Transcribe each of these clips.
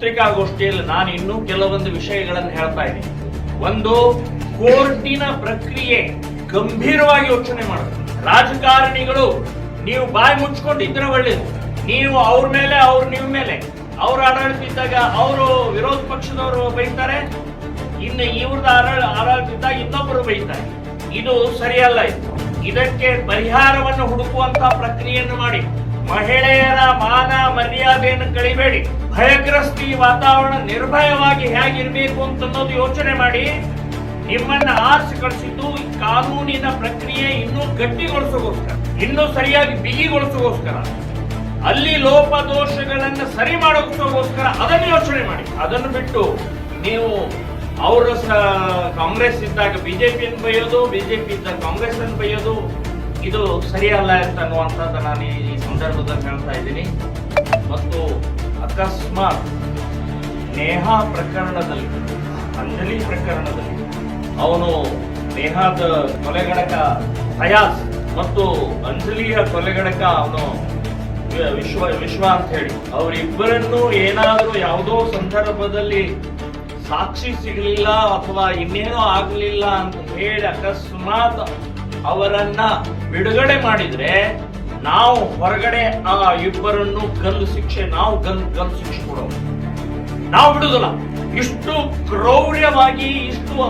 ಪತ್ರಿಕಾಗೋಷ್ಠಿಯಲ್ಲಿ ನಾನು ಇನ್ನೂ ಕೆಲವೊಂದು ವಿಷಯಗಳನ್ನು ಹೇಳ್ತಾ ಇದ್ದೀನಿ. ಒಂದು, ಕೋರ್ಟಿನ ಪ್ರಕ್ರಿಯೆ ಗಂಭೀರವಾಗಿ ಯೋಚನೆ ಮಾಡಬೇಕು ರಾಜಕಾರಣಿಗಳು, ನೀವು ಬಾಯಿ ಮುಚ್ಕೊಂಡಿದ್ರೆ ಒಳ್ಳೇದು. ನೀವು ಅವ್ರ ಮೇಲೆ, ಅವ್ರ ನಿಮ್ಮ ಮೇಲೆ. ಅವ್ರ ಆಡಳಿತ ಇದ್ದಾಗ ಅವರು ವಿರೋಧ ಪಕ್ಷದವರು ಬೈತಾರೆ. ಇನ್ನು ಇವ್ರದ ಆಡಳ, ಆಡಳಿತ ಇದ್ದಾಗ ಇನ್ನೊಬ್ಬರು ಬೈತಾರೆ. ಇದು ಸರಿಯಲ್ಲ ಇದು. ಇದಕ್ಕೆ ಪರಿಹಾರವನ್ನು ಹುಡುಕುವಂತ ಪ್ರಕ್ರಿಯೆಯನ್ನು ಮಾಡಿ. ಮಹಿಳೆಯರ ಮಾನ ಮರ್ಯಾದೆಯನ್ನು ಕಳಿಬೇಡಿ. ಭಯಗ್ರಸ್ತಿ ವಾತಾವರಣ ನಿರ್ಭಯವಾಗಿ ಹೇಗಿರ್ಬೇಕು ಅಂತ ಅನ್ನೋದು ಯೋಚನೆ ಮಾಡಿ. ನಿಮ್ಮನ್ನ ಆರಿಸಿ ಕಳಿಸಿದ್ದು ಕಾನೂನಿನ ಪ್ರಕ್ರಿಯೆ ಇನ್ನೂ ಗಟ್ಟಿಗೊಳಿಸೋಗೋಸ್ಕರ, ಇನ್ನೂ ಸರಿಯಾಗಿ ಬಿಗಿಗೊಳಿಸೋಗೋಸ್ಕರ. ಅಲ್ಲಿ ಲೋಪದೋಷಗಳನ್ನ ಸರಿ ಮಾಡೋಕ್ಕೋಸ್ಕರ ಅದನ್ನು ಯೋಚನೆ ಮಾಡಿ. ಅದನ್ನು ಬಿಟ್ಟು ನೀವು ಅವರು ಕಾಂಗ್ರೆಸ್ ಇದ್ದಾಗ ಬಿಜೆಪಿಯನ್ನು ಬೈಯೋದು ಬಿಜೆಪಿ ಇದ್ದಾಗ ಕಾಂಗ್ರೆಸ್ ಅನ್ನು ಬೈಯೋದು ಇದು ಸರಿಯಲ್ಲ ಅಂತ ಅನ್ನುವಂಥದ್ದು ನಾನು ಈ ಸಂದರ್ಭದಲ್ಲಿ ಹೇಳ್ತಾ ಇದ್ದೀನಿ. ಮತ್ತು ಅಕಸ್ಮಾತ್ ನೇಹಾ ಪ್ರಕರಣದಲ್ಲಿ, ಅಂಜಲಿ ಪ್ರಕರಣದಲ್ಲಿ ಅವನು ನೇಹಾದ ಕೊಲೆಗಡಕ ಹಯಾಸ್ ಮತ್ತು ಅಂಜಲಿಯ ಕೊಲೆಗಡಕ ಅವನು ವಿಶ್ವ ವಿಶ್ವ ಅಂತ ಹೇಳಿ ಅವರಿಬ್ಬರನ್ನು ಏನಾದರೂ ಯಾವುದೋ ಸಂದರ್ಭದಲ್ಲಿ ಸಾಕ್ಷಿ ಸಿಗಲಿಲ್ಲ ಅಥವಾ ಇನ್ನೇನೋ ಆಗಲಿಲ್ಲ ಅಂತ ಹೇಳಿ ಅಕಸ್ಮಾತ್ ಅವರನ್ನ ಬಿಡುಗಡೆ ಮಾಡಿದ್ರೆ ನಾವು ಹೊರಗಡೆ ಆ ಇಬ್ಬರನ್ನು ಗಲ್ಲು ಶಿಕ್ಷೆ, ನಾವು ಗಲ್, ಗಲ್ಲು ಶಿಕ್ಷೆ ಕೊಡೋದು ನಾವು ಬಿಡುದಿಲ್ಲ ಇಷ್ಟು ಕ್ರೌರ್ಯವಾಗಿ, ಇಷ್ಟು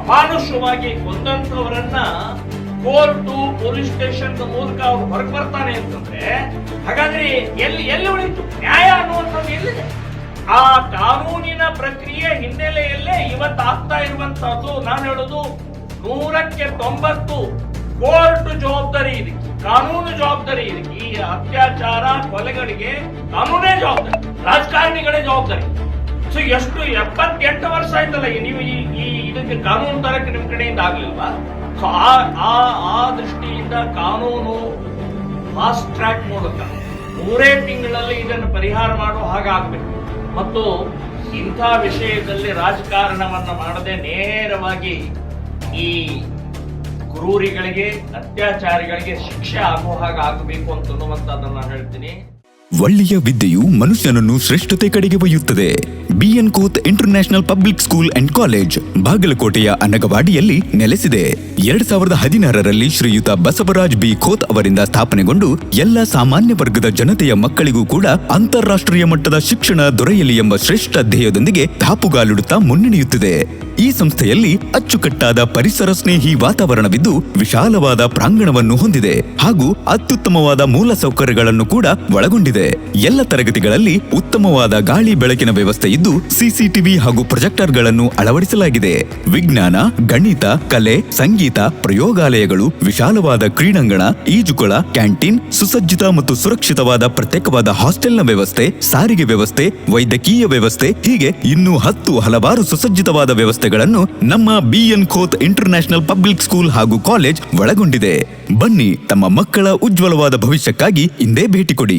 ಅಮಾನುಷವಾಗಿ ಕೊಂದಂತವರನ್ನ ಕೋರ್ಟು, ಪೊಲೀಸ್ ಸ್ಟೇಷನ್ ಮೂಲಕ ಅವ್ರು ಹೊರಗೆ ಬರ್ತಾನೆ ಅಂತಂದ್ರೆ, ಹಾಗಾದ್ರೆ ಎಲ್ಲಿ ಎಲ್ಲಿ ಉಳಿತು? ನ್ಯಾಯ ಅನ್ನುವಂಥದ್ದು ಎಲ್ಲಿದೆ? ಆ ಕಾನೂನಿನ ಪ್ರಕ್ರಿಯೆ ಹಿನ್ನೆಲೆಯಲ್ಲೇ ಇವತ್ತು ಆಗ್ತಾ ಇರುವಂತಹದ್ದು ನಾನು ಹೇಳೋದು ನೂರಕ್ಕೆ ತೊಂಬತ್ತು ಕೋರ್ಟ್ ಜವಾಬ್ದಾರಿ ಇದಕ್ಕೆ, ಕಾನೂನು ಜವಾಬ್ದಾರಿ ಇದಕ್ಕೆ, ಈ ಅತ್ಯಾಚಾರ ಕೊಲೆಗಳಿಗೆ ಕಾನೂನೇ ಜವಾಬ್ದಾರಿ, ರಾಜಕಾರಣಿಗಳೇ ಜವಾಬ್ದಾರಿ. ಸೊ ಎಷ್ಟು, ಎಪ್ಪತ್ತೆಂಟು ವರ್ಷ ಆಯ್ತಲ್ಲ ನೀವು ಈ ಇದಕ್ಕೆ ಕಾನೂನು ತರಕ್ಕೆ ನಿಮ್ ಕಡೆಯಿಂದ ಆಗ್ಲಿಲ್ವಾ? ಸೊ ಆ ಆ ಆ ದೃಷ್ಟಿಯಿಂದ ಕಾನೂನು ಫಾಸ್ಟ್ ಟ್ರ್ಯಾಕ್ ಮೂಲಕ ಮೂರೇ ತಿಂಗಳಲ್ಲಿ ಇದನ್ನು ಪರಿಹಾರ ಮಾಡೋ ಹಾಗಾಗಬೇಕು ಮತ್ತು ಇಂಥ ವಿಷಯದಲ್ಲಿ ರಾಜಕಾರಣವನ್ನು ಮಾಡದೆ ನೇರವಾಗಿ ಈ ಕ್ರೂರಿಗಳಿಗೆ ಅತ್ಯಾಚಾರಿಗಳಿಗೆ ಶಿಕ್ಷೆ ಆಗುವ ಹಾಗೆ ಆಗಬೇಕು ಅಂತ ನಾನು ಹೇಳ್ತೀನಿ. ಒಳ್ಳೆಯ ವಿದ್ಯೆಯು ಮನುಷ್ಯನನ್ನು ಶ್ರೇಷ್ಠತೆ ಕಡೆಗೆ ಒಯ್ಯುತ್ತದೆ. BN Koth international public school and college ಬಾಗಲಕೋಟೆಯ ಅನಗವಾಡಿಯಲ್ಲಿ ನೆಲೆಸಿದೆ. ಎರಡ್ ಸಾವಿರದ ಹದಿನಾರರಲ್ಲಿ ಶ್ರೀಯುತ ಬಸವರಾಜ್ ಬಿ. ಖೋತ್ ಅವರಿಂದ ಸ್ಥಾಪನೆಗೊಂಡು ಎಲ್ಲ ಸಾಮಾನ್ಯ ವರ್ಗದ ಜನತೆಯ ಮಕ್ಕಳಿಗೂ ಕೂಡ ಅಂತಾರಾಷ್ಟ್ರೀಯ ಮಟ್ಟದ ಶಿಕ್ಷಣ ದೊರೆಯಲಿ ಎಂಬ ಶ್ರೇಷ್ಠ ಧ್ಯೇಯದೊಂದಿಗೆ ದಾಪುಗಾಲಿಡುತ್ತಾ ಮುನ್ನಡೆಯುತ್ತಿದೆ. ಈ ಸಂಸ್ಥೆಯಲ್ಲಿ ಅಚ್ಚುಕಟ್ಟಾದ ಪರಿಸರ ಸ್ನೇಹಿ ವಾತಾವರಣವಿದ್ದು ವಿಶಾಲವಾದ ಪ್ರಾಂಗಣವನ್ನು ಹೊಂದಿದೆ ಹಾಗೂ ಅತ್ಯುತ್ತಮವಾದ ಮೂಲಸೌಕರ್ಯಗಳನ್ನು ಕೂಡ ಒಳಗೊಂಡಿದೆ. ಎಲ್ಲ ತರಗತಿಗಳಲ್ಲಿ ಉತ್ತಮವಾದ ಗಾಳಿ ಬೆಳಕಿನ ವ್ಯವಸ್ಥೆ ಇದ್ದು ಸಿಸಿಟಿವಿ ಹಾಗೂ ಪ್ರೊಜೆಕ್ಟರ್ಗಳನ್ನು ಅಳವಡಿಸಲಾಗಿದೆ. ವಿಜ್ಞಾನ, ಗಣಿತ, ಕಲೆ, ಸಂಗೀತ, ಪ್ರಯೋಗಾಲಯಗಳು, ವಿಶಾಲವಾದ ಕ್ರೀಡಾಂಗಣ, ಈಜುಕೊಳ, ಕ್ಯಾಂಟೀನ್, ಸುಸಜ್ಜಿತ ಮತ್ತು ಸುರಕ್ಷಿತವಾದ ಪ್ರತ್ಯೇಕವಾದ ಹಾಸ್ಟೆಲ್ನ ವ್ಯವಸ್ಥೆ, ಸಾರಿಗೆ ವ್ಯವಸ್ಥೆ, ವೈದ್ಯಕೀಯ ವ್ಯವಸ್ಥೆ, ಹೀಗೆ ಇನ್ನೂ ಹತ್ತು ಹಲವಾರು ಸುಸಜ್ಜಿತವಾದ ವ್ಯವಸ್ಥೆಗಳನ್ನು ನಮ್ಮ BN Khot international public school ಹಾಗೂ ಕಾಲೇಜ್ ಒಳಗೊಂಡಿದೆ. ಬನ್ನಿ ತಮ್ಮ ಮಕ್ಕಳ ಉಜ್ವಲವಾದ ಭವಿಷ್ಯಕ್ಕಾಗಿ ಇಂದೇ ಭೇಟಿ ಕೊಡಿ.